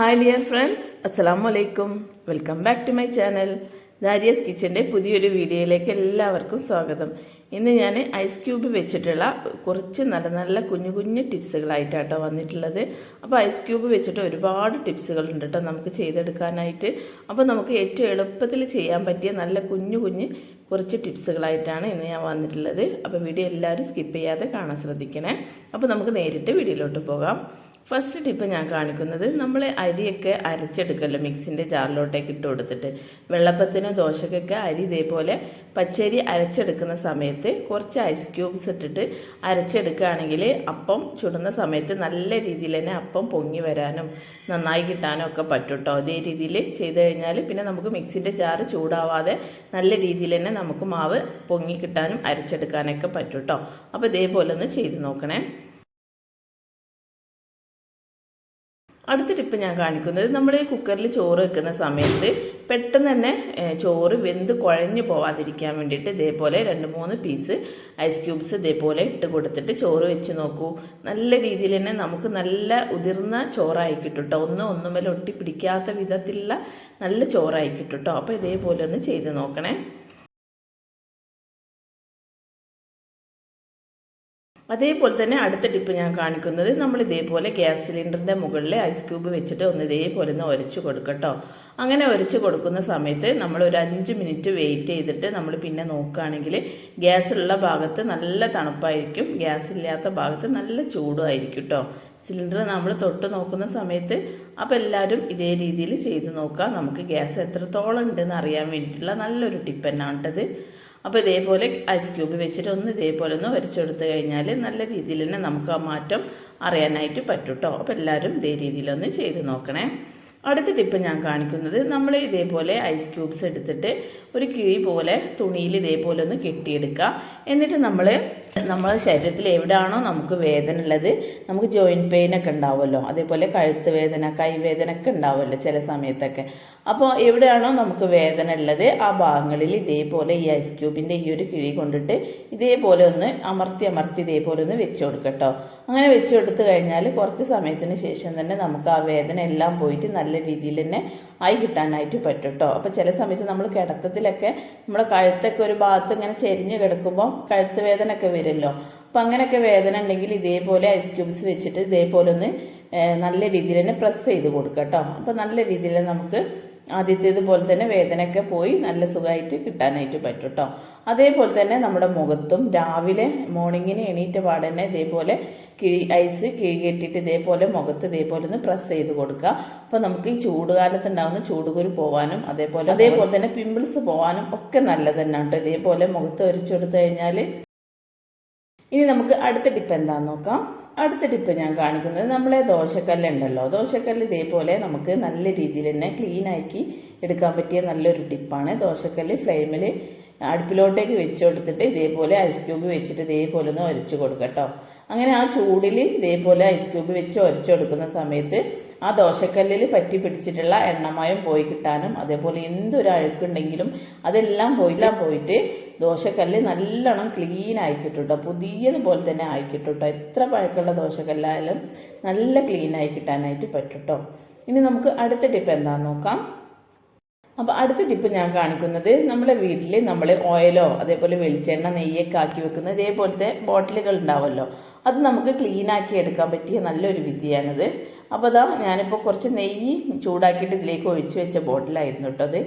Hi dear friends അസ്സാം വലൈക്കും welcome back to my channel Darius കിച്ചന്റെ പുതിയൊരു വീഡിയോയിലേക്ക് എല്ലാവർക്കും സ്വാഗതം. ഇന്ന് ഞാൻ ഐസ് ക്യൂബ് വെച്ചിട്ടുള്ള കുറച്ച് നല്ല നല്ല കുഞ്ഞു കുഞ്ഞു ടിപ്സുകളായിട്ടാട്ടോ വന്നിട്ടുള്ളത്. അപ്പോൾ ഐസ് ക്യൂബ് വെച്ചിട്ട് ഒരുപാട് ടിപ്സുകളുണ്ട് കേട്ടോ നമുക്ക് ചെയ്തെടുക്കാനായിട്ട്. അപ്പോൾ നമുക്ക് ഏറ്റവും എളുപ്പത്തിൽ ചെയ്യാൻ പറ്റിയ നല്ല കുഞ്ഞു കുഞ്ഞ് കുറച്ച് ടിപ്സുകളായിട്ടാണ് ഇന്ന് ഞാൻ വന്നിട്ടുള്ളത്. അപ്പോൾ വീഡിയോ എല്ലാവരും സ്കിപ്പ് ചെയ്യാതെ കാണാൻ ശ്രദ്ധിക്കണേ. അപ്പോൾ നമുക്ക് നേരിട്ട് വീഡിയോയിലോട്ട് പോകാം. ഫസ്റ്റ് ടിപ്പ് ഞാൻ കാണിക്കുന്നത് നമ്മൾ അരിയൊക്കെ അരച്ചെടുക്കല്ലോ മിക്സിന്റെ ജാറിലോട്ടേക്ക് ഇട്ട് കൊടുത്തിട്ട്. വെള്ളപ്പത്തിനും ദോശക്കൊക്കെ അരി ഇതേപോലെ പച്ചരി അരച്ചെടുക്കുന്ന സമയത്ത് കുറച്ച് ഐസ് ക്യൂബ്സ് ഇട്ടിട്ട് അരച്ചെടുക്കുകയാണെങ്കിൽ അപ്പം ചുടുന്ന സമയത്ത് നല്ല രീതിയിൽ തന്നെ അപ്പം പൊങ്ങി വരാനും നന്നായി കിട്ടാനും ഒക്കെ പറ്റും കേട്ടോ അതേ രീതിയിൽ ചെയ്ത് കഴിഞ്ഞാൽ പിന്നെ നമുക്ക് മിക്സിന്റെ ജാറ് ചൂടാവാതെ നല്ല രീതിയിൽ തന്നെ നമുക്ക് മാവ് പൊങ്ങി കിട്ടാനും അരച്ചെടുക്കാനൊക്കെ പറ്റും കേട്ടോ അപ്പോൾ ഇതേപോലെ ഒന്ന് ചെയ്ത് നോക്കണേ. അടുത്ത ടിപ്പ് ഞാൻ കാണിക്കുന്നത് നമ്മൾ ഈ കുക്കറിൽ ചോറ് വെക്കുന്ന സമയത്ത് പെട്ടെന്ന് തന്നെ ചോറ് വെന്ത് കുഴഞ്ഞു പോവാതിരിക്കാൻ വേണ്ടിയിട്ട് ഇതേപോലെ രണ്ട് മൂന്ന് പീസ് ഐസ് ക്യൂബ്സ് ഇതേപോലെ ഇട്ട് കൊടുത്തിട്ട് ചോറ് വെച്ച് നോക്കൂ. നല്ല രീതിയിൽ തന്നെ നമുക്ക് നല്ല ഉതിർന്ന ചോറായി കിട്ടും കേട്ടോ ഒന്നും ഒന്നുമേൽ ഒട്ടി പിടിക്കാത്ത വിധത്തിലുള്ള നല്ല ചോറായി കിട്ടും കേട്ടോ അപ്പോൾ ഇതേപോലെ ഒന്ന് ചെയ്ത് നോക്കണേ. അതേപോലെ തന്നെ അടുത്ത ടിപ്പ് ഞാൻ കാണിക്കുന്നത് നമ്മൾ ഇതേപോലെ ഗ്യാസ് സിലിണ്ടറിന്റെ മുകളിൽ ഐസ് ക്യൂബ് വെച്ചിട്ട് ഒന്ന് ഇതേപോലെ ഒന്ന് ഒരച്ച് കൊടുക്കട്ടോ അങ്ങനെ ഒരച്ച് കൊടുക്കുന്ന സമയത്ത് നമ്മൾ ഒരു അഞ്ച് മിനിറ്റ് വെയിറ്റ് ചെയ്തിട്ട് നമ്മൾ പിന്നെ നോക്കുകയാണെങ്കിൽ ഗ്യാസുള്ള ഭാഗത്ത് നല്ല തണുപ്പായിരിക്കും ഗ്യാസ് ഇല്ലാത്ത ഭാഗത്ത് നല്ല ചൂടുമായിരിക്കും കേട്ടോ സിലിണ്ടർ നമ്മൾ തൊട്ട് നോക്കുന്ന സമയത്ത് അപ്പോൾ എല്ലാവരും ഇതേ രീതിയിൽ ചെയ്ത് നോക്കുക. നമുക്ക് ഗ്യാസ് എത്രത്തോളം ഉണ്ടെന്ന് അറിയാൻ വേണ്ടിയിട്ടുള്ള നല്ലൊരു ടിപ്പ് തന്നെ കേട്ടത് അപ്പോൾ ഇതേപോലെ ഐസ് ക്യൂബ് വെച്ചിട്ട് ഒന്ന് ഇതേപോലെ ഒന്ന് വരച്ചെടുത്ത് കഴിഞ്ഞാൽ നല്ല രീതിയിൽ തന്നെ നമുക്ക് ആ മാറ്റം അറിയാനായിട്ട് പറ്റും കേട്ടോ അപ്പോൾ എല്ലാവരും ഇതേ രീതിയിലൊന്ന് ചെയ്ത് നോക്കണേ. അടുത്ത ടിപ്പ് ഞാൻ കാണിക്കുന്നത് നമ്മൾ ഇതേപോലെ ഐസ് ക്യൂബ്സ് എടുത്തിട്ട് ഒരു കിഴി പോലെ തുണിയിൽ ഇതേപോലെ ഒന്ന് കെട്ടിയെടുക്കുക. എന്നിട്ട് നമ്മൾ നമ്മുടെ ശരീരത്തിൽ എവിടെയാണോ നമുക്ക് വേദന ഉള്ളത് നമുക്ക് ജോയിന്റ് പെയിൻ ഒക്കെ ഉണ്ടാവുമല്ലോ. അതേപോലെ കഴുത്ത് വേദന കൈവേദന ഒക്കെ ഉണ്ടാവുമല്ലോ ചില സമയത്തൊക്കെ. അപ്പോൾ എവിടെയാണോ നമുക്ക് വേദന ഉള്ളത് ആ ഭാഗങ്ങളിൽ ഇതേപോലെ ഈ ഐസ് ക്യൂബിന്റെ ഈ ഒരു കിഴി കൊണ്ടിട്ട് ഇതേപോലെ ഒന്ന് അമർത്തി അമർത്തി ഇതേപോലെ ഒന്ന് വെച്ച് കൊടുക്കട്ടോ അങ്ങനെ വെച്ച് കൊടുത്തു കഴിഞ്ഞാൽ കുറച്ച് സമയത്തിന് ശേഷം തന്നെ നമുക്ക് ആ വേദന എല്ലാം പോയിട്ട് നല്ല രീതിയിൽ തന്നെ ആയി കിട്ടാനായിട്ട് പറ്റും കേട്ടോ അപ്പോൾ ചില സമയത്ത് നമ്മൾ കിടത്തത്തിലൊക്കെ നമ്മുടെ കഴുത്തൊക്കെ ഒരു ഭാഗത്ത് ഇങ്ങനെ ചെരിഞ്ഞ് കിടക്കുമ്പോൾ കഴുത്ത് വേദന ഒക്കെ വരുമല്ലോ. അപ്പം അങ്ങനെയൊക്കെ വേദന ഉണ്ടെങ്കിൽ ഇതേപോലെ ഐസ് ക്യൂബ്സ് വെച്ചിട്ട് ഇതേപോലെ ഒന്ന് നല്ല രീതിയിൽ തന്നെ പ്രസ് ചെയ്ത് കൊടുക്കുക കേട്ടോ അപ്പോൾ നല്ല രീതിയിൽ നമുക്ക് ആദ്യത്തേതുപോലെ തന്നെ വേദനയൊക്കെ പോയി നല്ല സുഖമായിട്ട് കിട്ടാനായിട്ട് പറ്റും കേട്ടോ അതേപോലെ തന്നെ നമ്മുടെ മുഖത്തും രാവിലെ മോർണിംഗിന് എണീറ്റ പാടന്നെ ഇതേപോലെ കിഴി ഐസ് കിഴികെട്ടിയിട്ട് ഇതേപോലെ മുഖത്ത് ഇതേപോലെ ഒന്ന് പ്രസ് ചെയ്ത് കൊടുക്കുക അപ്പോൾ നമുക്ക് ഈ ചൂടുകാലത്ത് ഉണ്ടാകുന്ന ചൂടുകുരു പോകാനും അതേപോലെ അതേപോലെ തന്നെ പിമ്പിൾസ് പോകാനും ഒക്കെ നല്ലത് തന്നെ കേട്ടോ ഇതേപോലെ മുഖത്ത് ഒരിച്ചെടുത്ത് കഴിഞ്ഞാൽ ഇനി നമുക്ക് അടുത്ത ടിപ്പ് എന്താണെന്ന് നോക്കാം. അടുത്ത ടിപ്പ് ഞാൻ കാണിക്കുന്നത് നമ്മളെ ദോശക്കല്ല് ഉണ്ടല്ലോ ദോശക്കല്ല് ഇതേപോലെ നമുക്ക് നല്ല രീതിയിൽ തന്നെ ക്ലീനാക്കി എടുക്കാൻ പറ്റിയ നല്ലൊരു ടിപ്പാണ്. ദോശക്കല്ല് ഫ്ലെയിമിൽ അടുപ്പിലോട്ടേക്ക് വെച്ച് കൊടുത്തിട്ട് ഇതേപോലെ ഐസ് ക്യൂബ് വെച്ചിട്ട് ഇതേപോലെ ഒന്ന് കൊടുക്കുക കൊടുക്കട്ടോ അങ്ങനെ ആ ചൂടിൽ ഇതേപോലെ ഐസ് ക്യൂബ് വെച്ച് ഒരച്ച് കൊടുക്കുന്ന സമയത്ത് ആ ദോശക്കല്ലിൽ പറ്റി പിടിച്ചിട്ടുള്ള എണ്ണമയം പോയി കിട്ടാനും അതേപോലെ എന്തൊരു അഴുക്കുണ്ടെങ്കിലും അതെല്ലാം പോയില്ല പോയിട്ട് ദോശക്കല്ല് നല്ലോണം ക്ലീൻ ആയിക്കിട്ടുട്ടോ. പുതിയതുപോലെ തന്നെ ആയിക്കിട്ടുട്ടോ. എത്ര പഴക്കമുള്ള ദോശക്കല്ലായാലും നല്ല ക്ലീൻ ആയി കിട്ടാനായിട്ട് പറ്റുട്ടോ. ഇനി നമുക്ക് അടുത്ത ടിപ്പ് എന്താണെന്ന് നോക്കാം. അപ്പോൾ അടുത്ത ടിപ്പ് ഞാൻ കാണിക്കുന്നത് നമ്മുടെ വീട്ടിൽ നമ്മൾ ഓയിലോ അതേപോലെ വെളിച്ചെണ്ണ നെയ്യൊക്കെ ആക്കി വെക്കുന്ന ഇതേപോലത്തെ ബോട്ടിലുകൾ ഉണ്ടാവുമല്ലോ അത് നമുക്ക് ക്ലീൻ ആക്കി എടുക്കാൻ പറ്റിയ നല്ലൊരു വിദ്യയാണിത്. അപ്പോൾ അതാ ഞാനിപ്പോൾ കുറച്ച് നെയ്യ് ചൂടാക്കിയിട്ട് ഇതിലേക്ക് ഒഴിച്ച് വെച്ച ബോട്ടിലായിരുന്നു കേട്ടോ അത്.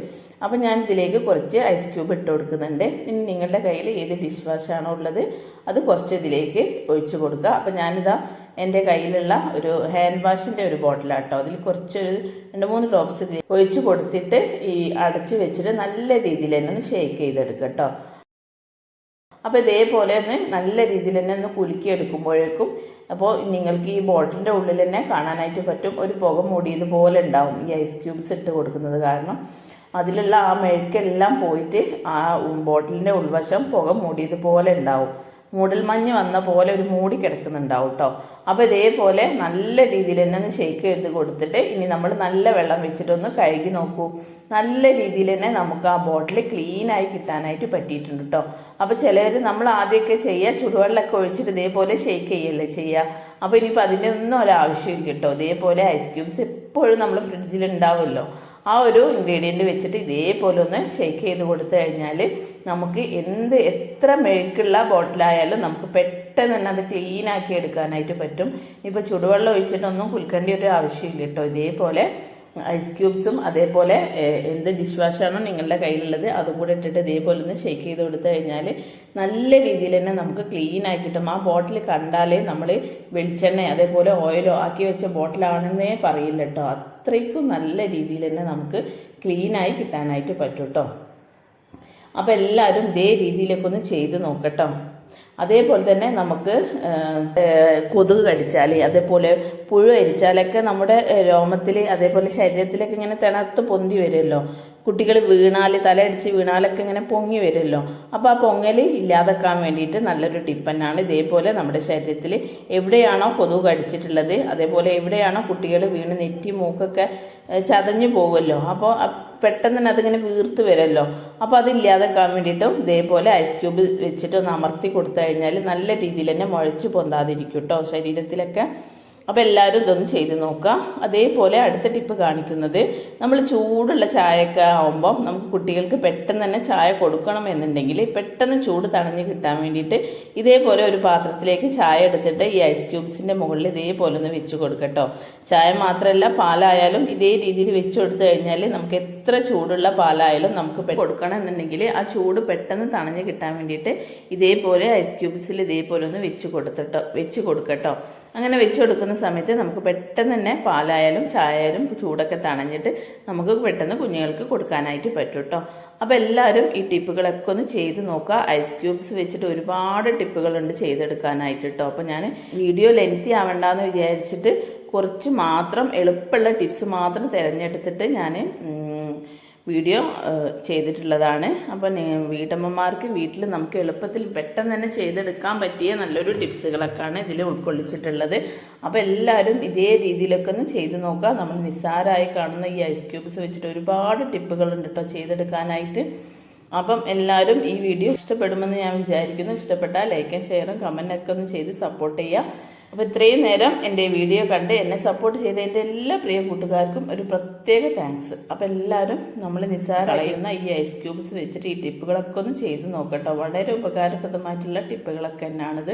അപ്പോൾ ഞാൻ ഇതിലേക്ക് കുറച്ച് ഐസ് ക്യൂബ് ഇട്ട് കൊടുക്കുന്നുണ്ട്. ഇനി നിങ്ങളുടെ കയ്യിൽ ഏത് ഡിഷ് വാഷാണോ ഉള്ളത് അത് കുറച്ച് ഇതിലേക്ക് ഒഴിച്ച് കൊടുക്കുക. അപ്പോൾ ഞാനിതാ എന്റെ കയ്യിലുള്ള ഒരു ഹാൻഡ് വാഷിന്റെ ഒരു ബോട്ടിലാട്ടോ അതിൽ കുറച്ച് രണ്ട് മൂന്ന് ഡ്രോപ്സ് ഒഴിച്ച് കൊടുത്തിട്ട് ഈ അടച്ച് വെച്ചിട്ട് നല്ല രീതിയിൽ തന്നെ ഒന്ന് ഷേക്ക് ചെയ്തെടുക്കുക കേട്ടോ. അപ്പോൾ ഇതേപോലെ ഒന്ന് നല്ല രീതിയിൽ തന്നെ ഒന്ന് കുലുക്കിയെടുക്കുമ്പോഴേക്കും അപ്പോൾ നിങ്ങൾക്ക് ഈ ബോട്ടിലിന്റെ ഉള്ളിൽ തന്നെ കാണാനായിട്ട് പറ്റും. ഒരു പുക മൂടിയതുപോലെ ഉണ്ടാവും ഈ ഐസ് ക്യൂബ്സ് ഇട്ട് കൊടുക്കുന്നത് കാരണം. അതിലുള്ള ആ മെഴുക്കെല്ലാം പോയിട്ട് ആ ബോട്ടിലിന്റെ ഉൾവശം പുക മൂടിയതുപോലെ ഉണ്ടാവും. മൂടൽമഞ്ഞ് വന്ന പോലെ ഒരു മൂടി കിടക്കുന്നുണ്ടാവും കേട്ടോ അപ്പോൾ ഇതേപോലെ നല്ല രീതിയിൽ തന്നെ ഒന്ന് ഷെയ്ക്ക് എടുത്ത് കൊടുത്തിട്ട് ഇനി നമ്മൾ നല്ല വെള്ളം വെച്ചിട്ടൊന്ന് കഴുകി നോക്കൂ. നല്ല രീതിയിൽ തന്നെ നമുക്ക് ആ ബോട്ടിൽ ക്ലീനായി കിട്ടാനായിട്ട് പറ്റിയിട്ടുണ്ട് കേട്ടോ അപ്പോൾ ചിലർ നമ്മൾ ആദ്യമൊക്കെ ചെയ്യുക ചുടുവെള്ളമൊക്കെ ഒഴിച്ചിട്ട് ഇതേപോലെ ഷെയ്ക്ക് ചെയ്യല്ലേ ചെയ്യുക. അപ്പോൾ ഇനിയിപ്പോൾ അതിന്റെ ഒന്നും ഒരാവശ്യമില്ല കേട്ടോ ഇതേപോലെ ഐസ് ക്യൂബ്സ് എപ്പോഴും നമ്മൾ ഫ്രിഡ്ജിൽ ഉണ്ടാവുമല്ലോ. ആ ഒരു ഇൻഗ്രീഡിയന്റ് വെച്ചിട്ട് ഇതേപോലെ ഒന്ന് ഷേക്ക് ചെയ്ത് കൊടുത്തു കഴിഞ്ഞാൽ നമുക്ക് എന്ത് എത്ര മെഴുക്കുള്ള ബോട്ടിലായാലും നമുക്ക് പെട്ടെന്ന് തന്നെ അത് ക്ലീൻ ആക്കി എടുക്കാനായിട്ട് പറ്റും. ഇപ്പോൾ ചുടുവെള്ളം ഒഴിച്ചിട്ടൊന്നും കുൽക്കേണ്ട ഒരു ആവശ്യമില്ല കേട്ടോ. ഇതേപോലെ ഐസ് ക്യൂബ്സും അതേപോലെ എന്ത് ഡിഷ് വാഷാണോ നിങ്ങളുടെ കയ്യിലുള്ളത് അതും കൂടെ ഇട്ടിട്ട് ഇതേപോലെ ഒന്ന് ഷേക്ക് ചെയ്ത് കൊടുത്തു കഴിഞ്ഞാൽ നല്ല രീതിയിൽ തന്നെ നമുക്ക് ക്ലീൻ ആക്കി കിട്ടും. ആ ബോട്ടിൽ കണ്ടാലേ നമ്മൾ വെളിച്ചെണ്ണ അതേപോലെ ഓയിലോ ആക്കി വെച്ച ബോട്ടിലാണെന്നേ പറയില്ല കേട്ടോ അത്രയ്ക്കും നല്ല രീതിയിൽ തന്നെ നമുക്ക് ക്ലീനായി കിട്ടാനായിട്ട് പറ്റും കേട്ടോ അപ്പോൾ എല്ലാവരും ഇതേ രീതിയിലൊക്കെ ഒന്ന് ചെയ്ത് നോക്കട്ടോ അതേപോലെ തന്നെ നമുക്ക് കൊതുക് കടിച്ചാൽ അതേപോലെ പുഴു അരിച്ചാലൊക്കെ നമ്മുടെ രോമത്തിൽ അതേപോലെ ശരീരത്തിലൊക്കെ ഇങ്ങനെ തിണർത്ത് പൊന്തി വരുമല്ലോ. കുട്ടികൾ വീണാൽ തലയടിച്ച് വീണാലൊക്കെ ഇങ്ങനെ പൊങ്ങി വരുമല്ലോ. അപ്പോൾ ആ പൊങ്ങൽ ഇല്ലാതാക്കാൻ വേണ്ടിയിട്ട് നല്ലൊരു ടിപ്പന്നാണ് ഇതേപോലെ നമ്മുടെ ശരീരത്തിൽ എവിടെയാണോ കൊതുക് കടിച്ചിട്ടുള്ളത് അതേപോലെ എവിടെയാണോ കുട്ടികൾ വീണ് നെറ്റി മൂക്കൊക്കെ ചതഞ്ഞു പോകുമല്ലോ അപ്പോൾ പെട്ടെന്ന് തന്നെ അതിങ്ങനെ വീർത്ത് വരുമല്ലോ. അപ്പോൾ അതില്ലാതാക്കാൻ വേണ്ടിയിട്ടും ഇതേപോലെ ഐസ് ക്യൂബ് വെച്ചിട്ട് ഒന്ന് അമർത്തി കൊടുത്തു കഴിഞ്ഞാൽ നല്ല രീതിയിൽ തന്നെ മുഴച്ച് പൊന്താതിരിക്കും കേട്ടോ ശരീരത്തിലൊക്കെ. അപ്പോൾ എല്ലാവരും ഇതൊന്ന് ചെയ്ത് നോക്കുക. അതേപോലെ അടുത്ത ടിപ്പ് കാണിക്കുന്നത് നമ്മൾ ചൂടുള്ള ചായയൊക്കെ ആകുമ്പോൾ നമുക്ക് കുട്ടികൾക്ക് പെട്ടെന്ന് തന്നെ ചായ കൊടുക്കണം എന്നുണ്ടെങ്കിൽ പെട്ടെന്ന് ചൂട് തണഞ്ഞ് കിട്ടാൻ വേണ്ടിയിട്ട് ഇതേപോലെ ഒരു പാത്രത്തിലേക്ക് ചായ എടുത്തിട്ട് ഈ ഐസ് ക്യൂബ്സിന്റെ മുകളിൽ ഇതേപോലെ ഒന്ന് വെച്ച് കൊടുക്കട്ടോ. ചായ മാത്രമല്ല പാലായാലും ഇതേ രീതിയിൽ വെച്ച് കൊടുത്തു കഴിഞ്ഞാൽ നമുക്ക് എത്ര ചൂടുള്ള പാലായാലും നമുക്ക് കൊടുക്കണം എന്നുണ്ടെങ്കിൽ ആ ചൂട് പെട്ടെന്ന് തണഞ്ഞ് കിട്ടാൻ വേണ്ടിയിട്ട് ഇതേപോലെ ഐസ് ക്യൂബ്സിൽ ഇതേപോലെ ഒന്ന് വെച്ച് കൊടുത്തിട്ടോ വെച്ച് കൊടുക്കട്ടോ. അങ്ങനെ വെച്ച് കൊടുക്കുന്ന സമയത്ത് നമുക്ക് പെട്ടെന്ന് തന്നെ പാലായാലും ചായ ആയാലും ചൂടൊക്കെ തണഞ്ഞിട്ട് നമുക്ക് പെട്ടെന്ന് കുഞ്ഞുങ്ങൾക്ക് കൊടുക്കാനായിട്ട് പറ്റും കേട്ടോ അപ്പോൾ എല്ലാവരും ഈ ടിപ്പുകളൊക്കെ ഒന്ന് ചെയ്ത് നോക്കുക. ഐസ് ക്യൂബ്സ് വെച്ചിട്ട് ഒരുപാട് ടിപ്പുകളുണ്ട് ചെയ്തെടുക്കാനായിട്ട് കേട്ടോ അപ്പോൾ ഞാൻ വീഡിയോ ലെങ്തി ആവണ്ടെന്ന് വിചാരിച്ചിട്ട് കുറച്ച് മാത്രം എളുപ്പമുള്ള ടിപ്സ് മാത്രം തിരഞ്ഞെടുത്തിട്ട് ഞാൻ വീഡിയോ ചെയ്തിട്ടുള്ളതാണ്. അപ്പോൾ വീട്ടമ്മമാർക്ക് വീട്ടിൽ നമുക്ക് എളുപ്പത്തിൽ പെട്ടെന്ന് തന്നെ ചെയ്തെടുക്കാൻ പറ്റിയ നല്ലൊരു ടിപ്സുകളൊക്കെയാണ് ഇതിൽ ഉൾക്കൊള്ളിച്ചിട്ടുള്ളത്. അപ്പോൾ എല്ലാവരും ഇതേ രീതിയിലൊക്കെ ഒന്ന് ചെയ്ത് നോക്കുക. നമ്മൾ നിസ്സാരമായി കാണുന്ന ഈ ഐസ് ക്യൂബ്സ് വെച്ചിട്ട് ഒരുപാട് ടിപ്പുകളുണ്ട് കേട്ടോ ചെയ്തെടുക്കാനായിട്ട്. അപ്പം എല്ലാവരും ഈ വീഡിയോ ഇഷ്ടപ്പെടുമെന്ന് ഞാൻ വിചാരിക്കുന്നു. ഇഷ്ടപ്പെട്ടാൽ ലൈക്കും ഷെയറും കമന്റൊക്കെ ഒന്ന് ചെയ്ത് സപ്പോർട്ട് ചെയ്യുക. അപ്പോൾ ഇത്രയും നേരം എന്റെ വീഡിയോ കണ്ട് എന്നെ സപ്പോർട്ട് ചെയ്ത എന്റെ എല്ലാ പ്രിയ കൂട്ടുകാർക്കും ഒരു പ്രത്യേക താങ്ക്സ് അപ്പോൾ എല്ലാവരും നമ്മൾ നിസ്സാര കളയുന്ന ഈ ഐസ് ക്യൂബ്സ് വെച്ചിട്ട് ഈ ടിപ്പുകളൊക്കെ ഒന്ന് ചെയ്ത് നോക്കട്ടോ. വളരെ ഉപകാരപ്രദമായിട്ടുള്ള ടിപ്പുകളൊക്കെ തന്നെയാണിത്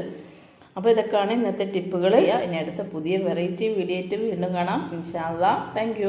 അപ്പോൾ ഇതൊക്കെയാണ് ഇന്നത്തെ ടിപ്പുകൾ ഇനി അടുത്ത പുതിയ വെറൈറ്റി വീഡിയോ ആയിട്ട് വീണ്ടും കാണാം. ഇൻഷാല്ല താങ്ക്